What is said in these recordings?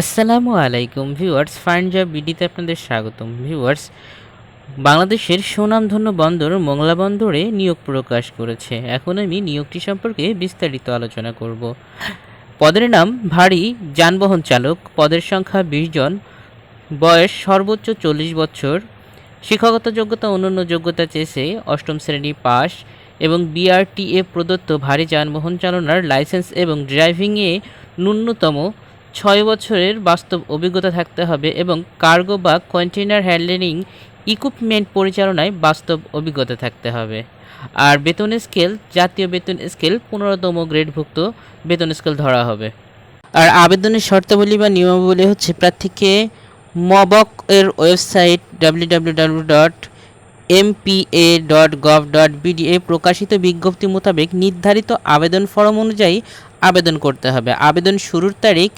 আসসালামু আলাইকুম viewers, fine job বিডিতে আপনাদের স্বাগতম। ভিউয়ার্স, বাংলাদেশের সুনামধন্য বন্দর মোংলা বন্দরে নিয়োগ প্রকাশ করেছে। এখন আমি নিয়োগটি সম্পর্কে বিস্তারিত আলোচনা করব। পদের নাম ভারী যানবাহন চালক। পদের সংখ্যা বিশ জন। বয়স সর্বোচ্চ চল্লিশ বছর। শিক্ষাগত যোগ্যতা অন্যান্য যোগ্যতা চেয়েছে অষ্টম শ্রেণি পাস এবং বিআরটিএ প্রদত্ত ভারী যানবাহন চালনার লাইসেন্স এবং ড্রাইভিংয়ে ন্যূনতম ছয় বছরের বাস্তব অভিজ্ঞতা থাকতে হবে এবং কার্গো বা কন্টেনার হ্যান্ডলিং ইকুইপমেন্ট পরিচালনায় বাস্তব অভিজ্ঞতা থাকতে হবে। আর বেতন স্কেল, জাতীয় বেতন স্কেল, পনেরোতম গ্রেডভুক্ত বেতন স্কেল ধরা হবে। আর আবেদনের শর্তাবলী বা নিয়মাবলী হচ্ছে প্রার্থীকে মবক এর website W dot MPA dot gov dot BDA প্রকাশিত বিজ্ঞপ্তি মোতাবেক নির্ধারিত আবেদন ফরম অনুযায়ী আবেদন করতে হবে। আবেদন শুরুর তারিখ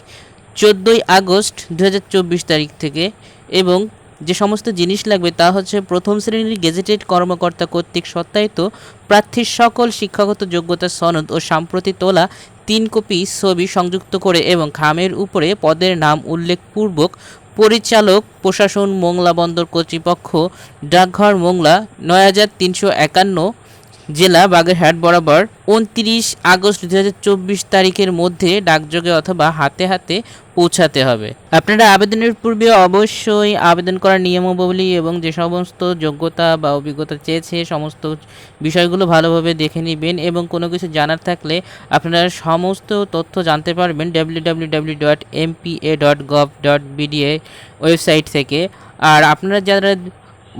চোদ্দোই আগস্ট দুহাজার চব্বিশ তারিখ থেকে এবং যে সমস্ত জিনিস লাগবে তা হচ্ছে প্রথম শ্রেণির গেজেটেড কর্মকর্তা কর্তৃক সত্যায়িত প্রার্থীর সকল শিক্ষাগত যোগ্যতা সনদ ও সাম্প্রতি তোলা তিন কপি ছবি সংযুক্ত করে এবং খামের উপরে পদের নাম উল্লেখপূর্বক পরিচালক প্রশাসন মোংলা বন্দর কর্তৃপক্ষ, ডাকঘর মোংলা নয় হাজার তিনশো একান্ন জেলা বাগেরহাট বরাবর উনত্রিশ আগস্ট দু হাজার চব্বিশ তারিখের মধ্যে ডাকযোগে অথবা হাতে হাতে পৌঁছাতে হবে। আপনারা আবেদনের পূর্বে অবশ্যই আবেদন করার নিয়মাবলী এবং যে সমস্ত যোগ্যতা বা অভিজ্ঞতা চেয়েছে, সমস্ত বিষয়গুলো ভালোভাবে দেখে নেবেন এবং কোনো কিছু জানার থাকলে আপনারা সমস্ত তথ্য জানতে পারবেন W dot MPA dot gov dot BDA website থেকে। আর আপনারা যারা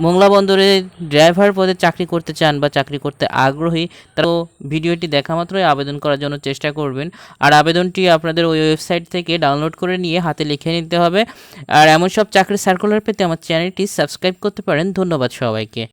মোংলা বন্দরে ড্রাইভার পদে চাকরি করতে চান বা চাকরি করতে আগ্রহী তারাও ভিডিওটি দেখা মাত্রই আবেদন করার জন্য চেষ্টা করবেন। আর আবেদনটি আপনাদের ওই ওয়েবসাইট থেকে ডাউনলোড করে নিয়ে হাতে লিখে নিতে হবে। আর এমন সব চাকরির সার্কুলার পেতে আমার চ্যানেলটি সাবস্ক্রাইব করতে পারেন। ধন্যবাদ সবাইকে।